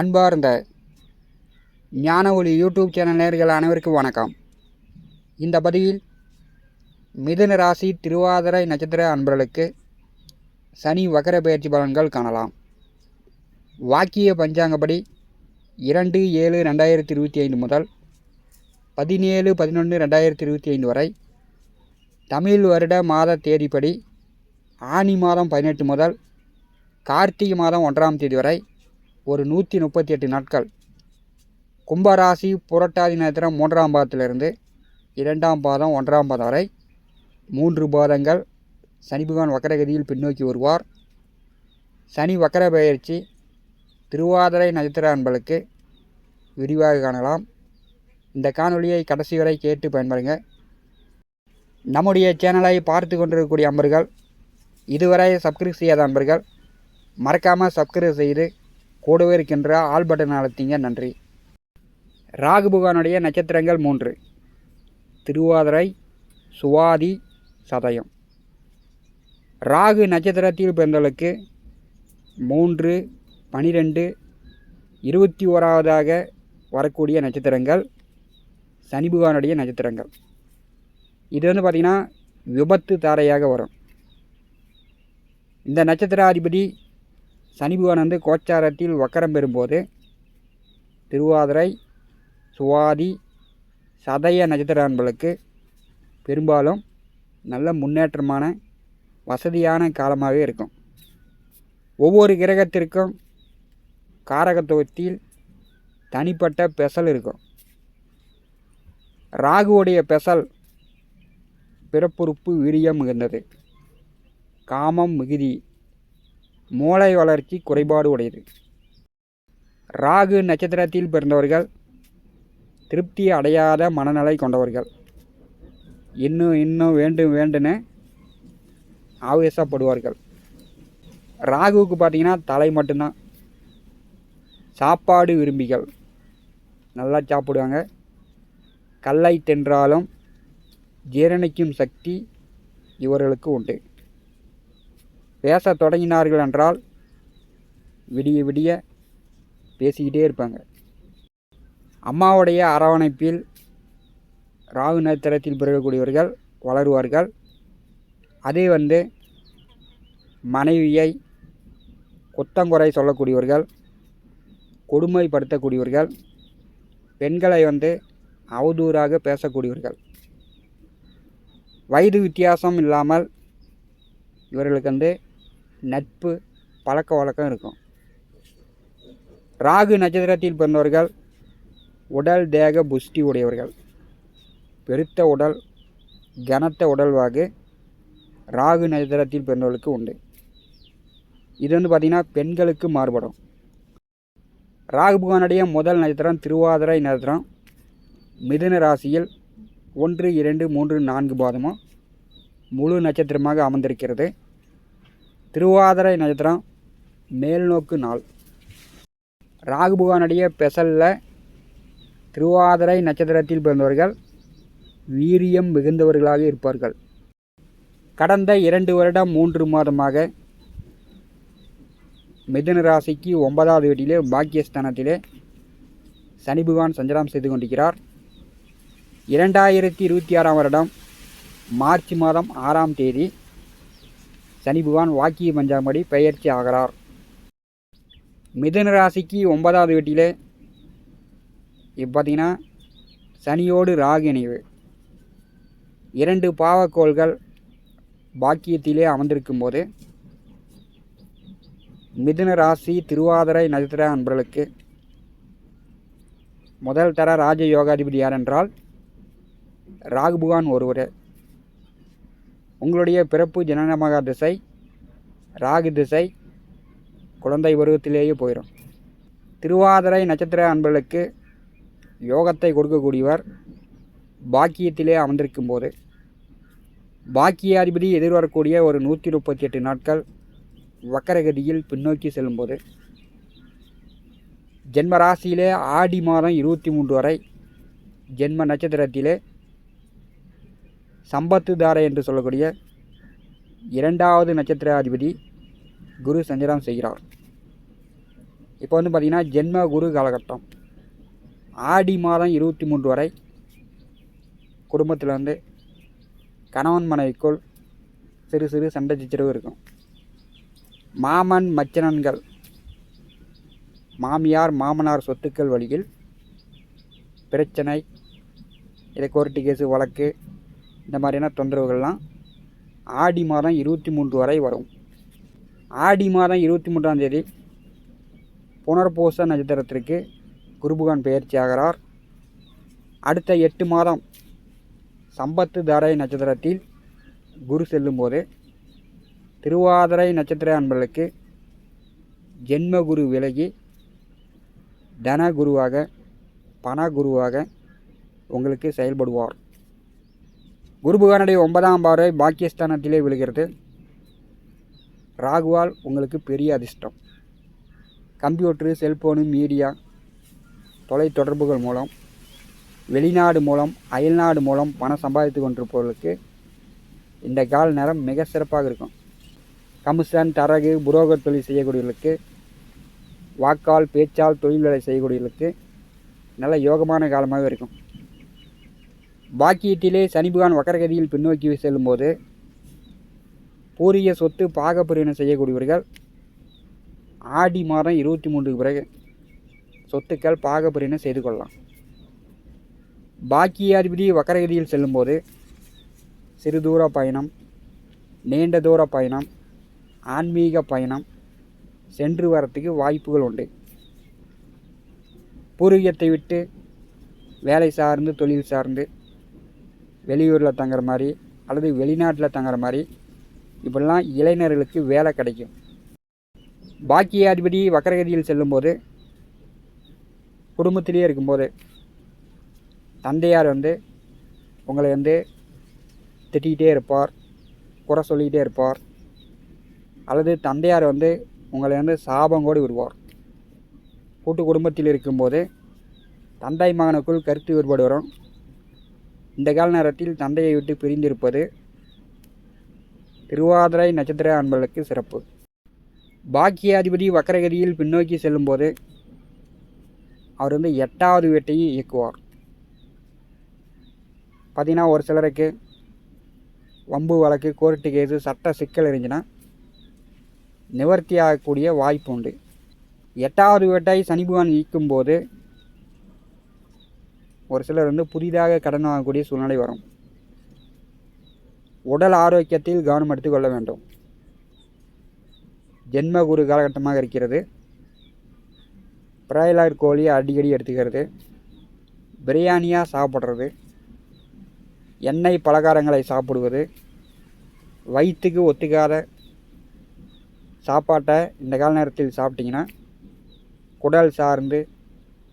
அன்பார்ந்த ஞான ஒளி யூடியூப் சேனல் நேர்கள் அனைவருக்கும் வணக்கம். இந்த பதிவில் மிதுன ராசி திருவாதிரை நட்சத்திர அன்பர்களுக்கு சனி வக்கர பயிற்சி பலன்கள் காணலாம். வாக்கிய பஞ்சாங்கப்படி இரண்டு ஏழு ரெண்டாயிரத்தி இருபத்தி ஐந்து முதல் பதினேழு பதினொன்று ரெண்டாயிரத்தி இருபத்தி ஐந்து வரை தமிழ் வருட மாத தேதிப்படி ஆனி மாதம் பதினெட்டு முதல் கார்த்திகை மாதம் ஒன்றாம் தேதி வரை ஒரு நூற்றி முப்பத்தி எட்டு நாட்கள். கும்பராசி புரட்டாதி நட்சத்திரம் மூன்றாம் பாதத்திலிருந்து இரண்டாம் பாதம் ஒன்றாம் பாதம் வரை மூன்று பாதங்கள். சனி பகவான் வக்கரகதியில் பின்னோக்கி வருவார். சனி வக்கர பயிற்சி திருவாதிரை நட்சத்திர அன்பளுக்கு விரிவாக காணலாம். இந்த காணொலியை கடைசி வரை கேட்டு பயன்படுங்க. நம்முடைய சேனலை பார்த்து கொண்டிருக்கக்கூடிய அன்பர்கள் இதுவரை சப்ஸ்கிரைப் செய்யாத அன்பர்கள் மறக்காமல் சப்ஸ்கிரைப் செய்து கூடவே இருக்கின்ற ஆல் பட்டன் அழுத்திங்க நன்றி. ராகு புகானுடைய நட்சத்திரங்கள் மூன்று. திருவாதிரை சுவாதி சதயம். ராகு நட்சத்திரத்தில் பிறந்தவர்களுக்கு மூன்று பனிரெண்டு இருபத்தி ஓராவதாக வரக்கூடிய நட்சத்திரங்கள் சனிபகவானுடைய நட்சத்திரங்கள். இது வந்து பார்த்திங்கன்னா விபத்து தாரையாக வரும். இந்த நட்சத்திராதிபதி சனி பகவான் வந்து கோச்சாரத்தில் வக்கரம் பெறும்போது திருவாதிரை சுவாதி சதய நட்சத்திர அன்பளுக்கு பெரும்பாலும் நல்ல முன்னேற்றமான வசதியான காலமாகவே இருக்கும். ஒவ்வொரு கிரகத்திற்கும் காரகத்துவத்தில் தனிப்பட்ட பெசல் இருக்கும். ராகுவுடைய பெசல் பிறப்புறுப்பு வீரியம் மிகுந்தது. காமம் மிகுதி. மூளை வளர்ச்சி குறைபாடு உடையது. ராகு நட்சத்திரத்தில் பிறந்தவர்கள் திருப்தி அடையாத மனநிலை கொண்டவர்கள். இன்னும் இன்னும் வேண்டும் வேண்டுன்னு ஆவேசப்படுவார்கள். ராகுவுக்கு பார்த்தீங்கன்னா தலை மட்டும்தான். சாப்பாடு விரும்பிகள். நல்லா சாப்பிடுவாங்க. கல்லை தென்றாலும் ஜீரணிக்கும் சக்தி இவர்களுக்கு உண்டு. பேச தொடங்கினார்கள் என்றால் விடிய விடிய பேசிக்கிட்டே இருப்பாங்க. அம்மாவுடைய அரவணைப்பில் ராகு நட்சத்திரத்தில் பிறக்கக்கூடியவர்கள் வளருவார்கள். அதே வந்து மனைவியை குத்தங்குறை சொல்லக்கூடியவர்கள் கொடுமைப்படுத்தக்கூடியவர்கள் பெண்களை வந்து அவதூறாக பேசக்கூடியவர்கள். வயது வித்தியாசம் இல்லாமல் இவர்களுக்கு வந்து நட்பு பழக்க வழக்கம் இருக்கும். ராகு நட்சத்திரத்தில் பிறந்தவர்கள் உடல் தேக புஷ்டி உடையவர்கள். பெருத்த உடல் கனத்த உடல்வாகு ராகு நட்சத்திரத்தில் பிறந்தவர்களுக்கு உண்டு. இது வந்து பார்த்திங்கன்னா பெண்களுக்கு மாறுபடும். ராகு பகவானுடைய முதல் நட்சத்திரம் திருவாதிரை நட்சத்திரம். மிதுன ராசியில் ஒன்று இரண்டு மூன்று நான்கு பாதமும் முழு நட்சத்திரமாக அமர்ந்திருக்கிறது. திருவாதிரை நட்சத்திரம் மேல்நோக்கு நாள். ராகுபகவானுடைய பெசலில் திருவாதிரை நட்சத்திரத்தில் பிறந்தவர்கள் வீரியம் மிகுந்தவர்களாக இருப்பார்கள். கடந்த இரண்டு வருடம் மூன்று மாதமாக மிதுன ராசிக்கு ஒன்பதாவது வீட்டிலே பாக்கியஸ்தானத்திலே சனி பகவான் சஞ்சாரம் செய்து கொண்டிருக்கிறார். இரண்டாயிரத்தி இருபத்தி ஆறாம் வருடம் மார்ச் மாதம் ஆறாம் தேதி சனி புகான் வாக்கிய பஞ்சாம்படி பெயர்ச்சி ஆகிறார். மிதுன ராசிக்கு ஒன்பதாவது வீட்டிலே இப்போ பார்த்திங்கன்னா சனியோடு ராகு இணைவு. இரண்டு பாவக்கோள்கள் பாக்கியத்திலே அமர்ந்திருக்கும் போது மிதுன ராசி திருவாதிரை நட்சத்திர அன்பர்களுக்கு முதல் தர ராஜ யோகாதிபதி யார் என்றால் ராகு பகவான் ஒருவர். உங்களுடைய பிறப்பு ஜனனமக திசை ராகு திசை குழந்தை பருவத்திலேயே போயிடும் திருவாதிரை நட்சத்திர அன்பர்களுக்கு யோகத்தை கொடுக்கக்கூடியவர் பாக்கியத்திலே அமர்ந்திருக்கும் போது பாக்கியாதிபதி எதிர்வரக்கூடிய ஒரு நூற்றி முப்பத்தி எட்டு நாட்கள் வக்கரகதியில் பின்னோக்கி செல்லும்போது ஜென்ம ராசியிலே ஆடி மாதம் இருபத்தி மூன்று வரை ஜென்ம நட்சத்திரத்திலே சம்பத்துதாரை என்று சொல்லக்கூடிய இரண்டாவது நட்சத்திராதிபதி குரு சஞ்சாரம் செய்கிறார். இப்போ வந்து பார்த்திங்கன்னா ஜென்ம குரு காலகட்டம். ஆடி மாதம் இருபத்தி மூன்று வரை குடும்பத்தில் வந்து கணவன் மனைவிக்குள் சிறு சிறு சண்டை சச்சரவு இருக்கும். மாமன் மச்சனன்கள் மாமியார் மாமனார் சொத்துக்கள் வழியில் பிரச்சனை இதை கோர்ட்டு கேஸு வழக்கு இந்த மாதிரியான தொந்தரவுகள்லாம் ஆடி மாதம் இருபத்தி மூன்று வரை வரும். ஆடி மாதம் இருபத்தி மூன்றாம் தேதி புனர்பூச நட்சத்திரத்திற்கு குருபகான் பெயர்ச்சி ஆகிறார். அடுத்த எட்டு மாதம் சம்பத்து தாரை நட்சத்திரத்தில் குரு செல்லும்போது திருவாதிரை நட்சத்திர அன்பர்களுக்கு ஜென்ம குரு விலகி தன குருவாக பண குருவாக உங்களுக்கு செயல்படுவார். குருபகானுடைய ஒன்பதாம் பார்வை பாக்கியஸ்தானத்திலே விழுகிறது. ராகுவால் உங்களுக்கு பெரிய அதிர்ஷ்டம். கம்ப்யூட்டரு செல்ஃபோனு மீடியா தொலைத்தொடர்புகள் மூலம் வெளிநாடு மூலம் அயல்நாடு மூலம் பணம் சம்பாதித்து கொண்டிருப்பவர்களுக்கு இந்த கால நேரம் மிக சிறப்பாக இருக்கும். கமிஷன் தரகு புரோகர் தொழில் செய்யக்கூடியவர்களுக்கு வாக்கால் பேச்சால் தொழில்களை செய்யக்கூடியவர்களுக்கு நல்ல யோகமான காலமாக இருக்கும். பாக்கியத்திலே சனிபகான் வக்கரகதியில் பின்னோக்கி செல்லும்போது பூரிய சொத்து பாகப்பிரிவினை செய்யக்கூடியவர்கள் ஆடி மாதம் இருபத்தி மூன்றுக்கு பிறகு சொத்துக்கள் பாகப்பிரிவினை செய்து கொள்ளலாம். பாக்கியாதிபதி வக்கரகதியில் செல்லும்போது சிறு தூர பயணம் நீண்ட தூர பயணம் ஆன்மீக பயணம் சென்று வரத்துக்கு வாய்ப்புகள் உண்டு. பூர்வீகத்தை விட்டு வேலை சார்ந்து தொழில் சார்ந்து வெளியூரில் தங்குற மாதிரி அல்லது வெளிநாட்டில் தங்குற மாதிரி இப்படிலாம் இளைஞர்களுக்கு வேலை கிடைக்கும். பாக்கியாதிபதி வக்கரகதியில் செல்லும்போது குடும்பத்திலேயே இருக்கும்போது தந்தையார் வந்து உங்களை வந்து திட்டிக்கிட்டே இருப்பார் குறை சொல்லிக்கிட்டே இருப்பார் அல்லது தந்தையார் வந்து உங்களை வந்து சாபம் கூட விடுவார். கூட்டு குடும்பத்தில் இருக்கும்போது தந்தை மகனுக்குள் கருத்து வேறுபாடு வரும். இந்த கால நேரத்தில் தந்தையை விட்டு பிரிந்திருப்பது திருவாதிரை நட்சத்திர அன்பர்களுக்கு சிறப்பு. பாக்கியாதிபதி வக்கரகதியில் பின்னோக்கி செல்லும்போது அவர் வந்து எட்டாவது வீட்டையும் இயக்குவார். பார்த்தீங்கன்னா ஒரு சிலருக்கு வம்பு வழக்கு கோர்ட்டு கேஸு சட்ட சிக்கல் இருந்துச்சுன்னா நிவர்த்தி ஆகக்கூடிய வாய்ப்பு உண்டு. எட்டாவது வீட்டை சனி பகவான் ஈக்கும்போது ஒரு சிலர் வந்து புதிதாக கடன் வாங்கக்கூடிய சூழ்நிலை வரும். உடல் ஆரோக்கியத்தில் கவனம் எடுத்துக்கொள்ள வேண்டும். ஜென்ம குரு காலகட்டமாக இருக்கிறது. பிராய்லர் கோழியை அடிக்கடி எடுத்துக்கிறது. பிரியாணியாக சாப்பிட்றது. எண்ணெய் பலகாரங்களை சாப்பிடுவது. வயிற்றுக்கு ஒத்துக்காத சாப்பாட்டை இந்த கால நேரத்தில் சாப்பிட்டிங்கன்னா குடல் சார்ந்து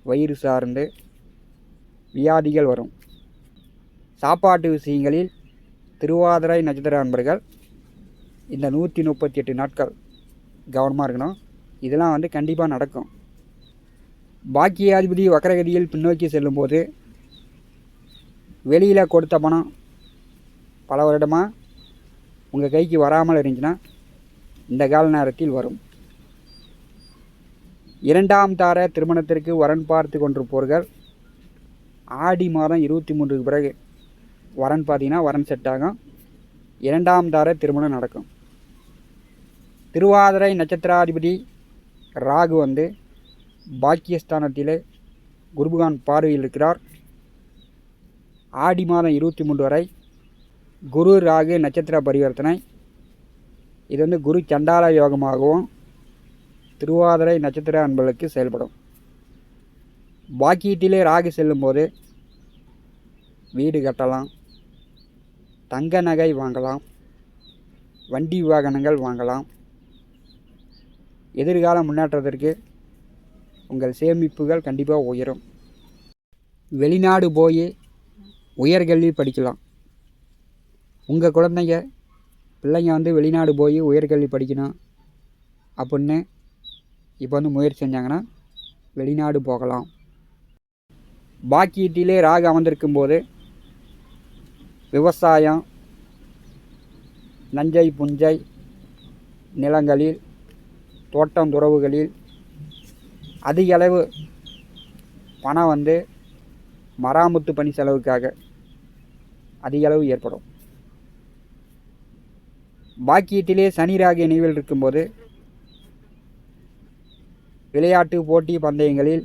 வயிறு சார்ந்து வியாதிகள் வரும். சாப்பாட்டு விஷயங்களில் திருவாதிரை நட்சத்திர அன்பர்கள் இந்த நூற்றி முப்பத்தி எட்டு நாட்கள் கவனமாக இருக்கணும். இதெல்லாம் வந்து கண்டிப்பாக நடக்கும். பாக்கியாதிபதி வக்கரகதியில் பின்னோக்கி செல்லும்போது வெளியில் கொடுத்த பணம் பல வருடமாக உங்கள் கைக்கு வராமல் இருந்துச்சுன்னா இந்த கால நேரத்தில் வரும். இரண்டாம் தார திருமணத்திற்கு வரன் பார்த்து கொண்டிருப்பவர்கள் ஆடி மாதம் இருபத்தி மூன்றுக்கு பிறகு வரன் பார்த்தீங்கன்னா வரன் செட் ஆகும். இரண்டாம் தார திருமணம் நடக்கும். திருவாதிரை நட்சத்திராதிபதி ராகு வந்து பாக்கியஸ்தானத்திலே குருபகான் பார்வையில் இருக்கிறார். ஆடி மாதம் இருபத்தி மூன்று வரை குரு ராகு நட்சத்திர பரிவர்த்தனை. இது வந்து குரு சண்டால யோகமாகவும் திருவாதிரை நட்சத்திர அன்பர்களுக்கு செயல்படும். பாக்கியத்திலே ராகு செல்லும்போது வீடு கட்டலாம் தங்க நகை வாங்கலாம் வண்டி வாகனங்கள் வாங்கலாம். எதிர்கால முன்னேற்றத்திற்கு உங்கள் சேமிப்புகள் கண்டிப்பாக உயரும். வெளிநாடு போய் உயர்கல்வி படிக்கலாம். உங்கள் குழந்தைங்க பிள்ளைங்க வந்து வெளிநாடு போய் உயர்கல்வி படிக்கணும் அப்படின்னு இப்போ வந்து முயற்சி செஞ்சாங்கன்னா வெளிநாடு போகலாம். பாக்கியத்திலே ராகு அமர்ந்திருக்கும் போது விவசாயம் நஞ்சை புஞ்சை நிலங்களில் தோட்டம் துறவுகளில் அதிக அளவு பணம் வந்து மராமத்து பணி செலவுக்காக அதிக அளவு ஏற்படும். பாக்கியத்திலே சனி ராகு நினைவில் இருக்கும்போது விளையாட்டு போட்டி பந்தயங்களில்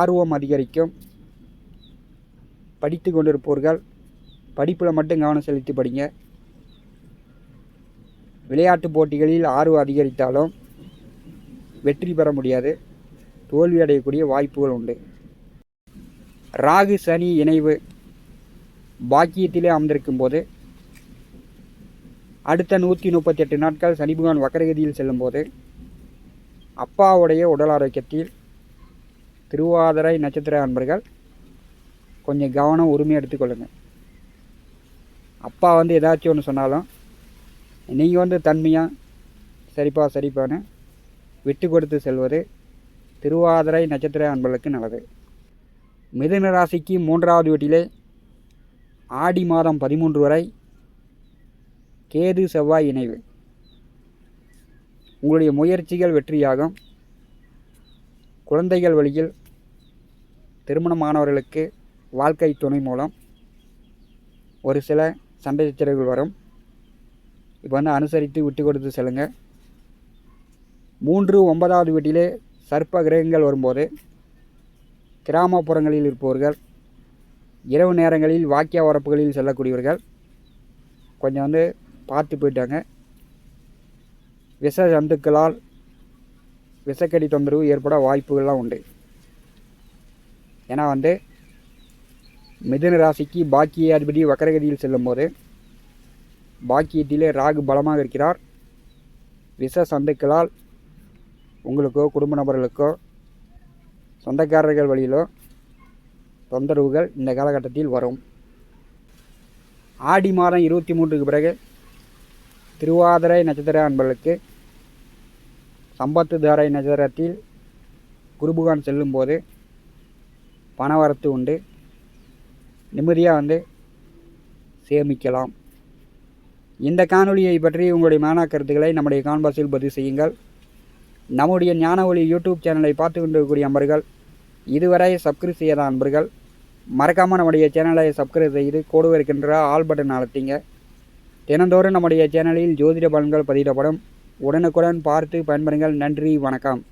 ஆர்வம் அதிகரிக்கும். படித்து கொண்டிருப்பவர்கள் படிப்பில் மட்டும் கவனம் செலுத்தி படிங்க விளையாட்டு போட்டிகளில் ஆர்வம் அதிகரித்தாலும் வெற்றி பெற முடியாது. தோல்வி அடையக்கூடிய வாய்ப்புகள் உண்டு. ராகு சனி இணைவு பாக்கியத்திலே அமர்ந்திருக்கும் போது அடுத்த நூற்றி முப்பத்தெட்டு நாட்கள் சனி பகவான் வக்கரகதியில் செல்லும்போது அப்பாவுடைய உடல் ஆரோக்கியத்தில் திருவாதிரை நட்சத்திர அன்பர்கள் கொஞ்சம் கவனம் உரிமை எடுத்துக்கொள்ளுங்க. அப்பா வந்து ஏதாச்சும் ஒன்று சொன்னாலும் நீங்கள் வந்து தன்மையாக சரிப்பா சரிப்பான்னு விட்டு கொடுத்து செல்வது திருவாதிரை நட்சத்திர அன்பர்களுக்கு நல்லது. மிதுன ராசிக்கு மூன்றாவது வீட்டிலே ஆடி மாதம் பதிமூன்று வரை கேது செவ்வாய் இணைவு. உங்களுடைய முயற்சிகள் வெற்றியாகும். குழந்தைகள் வழியில் திருமணமானவர்களுக்கு வாழ்க்கை துணை மூலம் ஒரு சில சண்டை சச்சரவுகள் வரும். இப்போ வந்து அனுசரித்து விட்டு கொடுத்து செல்லுங்க. மூன்று ஒன்பதாவது வீட்டிலே சர்ப்ப கிரகங்கள் வரும்போது கிராமப்புறங்களில் இருப்பவர்கள் இரவு நேரங்களில் வாக்கிய உரப்புகளில் செல்லக்கூடியவர்கள் கொஞ்சம் வந்து பார்த்து போயிட்டாங்க. விஷ ஜந்துக்களால் விஷக்கடி தொந்தரவு ஏற்பட வாய்ப்புகள்லாம் உண்டு. ஏன்னா வந்து மிதுன ராசிக்கு பாக்கிய அதிபதி வக்கரகதியில் செல்லும்போது பாக்கியத்திலே ராகு பலமாக இருக்கிறார். விஷ சந்துக்களால் உங்களுக்கோ குடும்ப நபர்களுக்கோ சொந்தக்காரர்கள் வழியிலோ தொந்தரவுகள் இந்த காலகட்டத்தில் வரும். ஆடி மாதம் இருபத்தி மூன்றுக்கு பிறகு திருவாதிரை நட்சத்திர அன்பர்களுக்கு சம்பத்து தாரை நட்சத்திரத்தில் குருபுகான் செல்லும்போது பணவரத்து உண்டு. நிம்மதியாக வந்து சேமிக்கலாம். இந்த காணொலியை பற்றி உங்களுடைய மானா கருத்துக்களை நம்முடைய கான்பாஸில் பதிவு செய்யுங்கள். நம்முடைய ஞான ஒளி யூடியூப் சேனலை பார்த்து கொண்டிருக்கக்கூடிய அன்பர்கள் இதுவரை சப்ஸ்கிரைப் செய்யாத அன்பர்கள் மறக்காமல் நம்முடைய சேனலை சப்ஸ்கிரைப் செய்து கூடவே இருக்கின்ற ஆல் பட்டன் அழுத்திங்க. தினந்தோறும் நம்முடைய சேனலில் ஜோதிட பலன்கள் பதிவிடப்படும். உடனுக்குடன் பார்த்து பயன்பெறுங்கள். நன்றி வணக்கம்.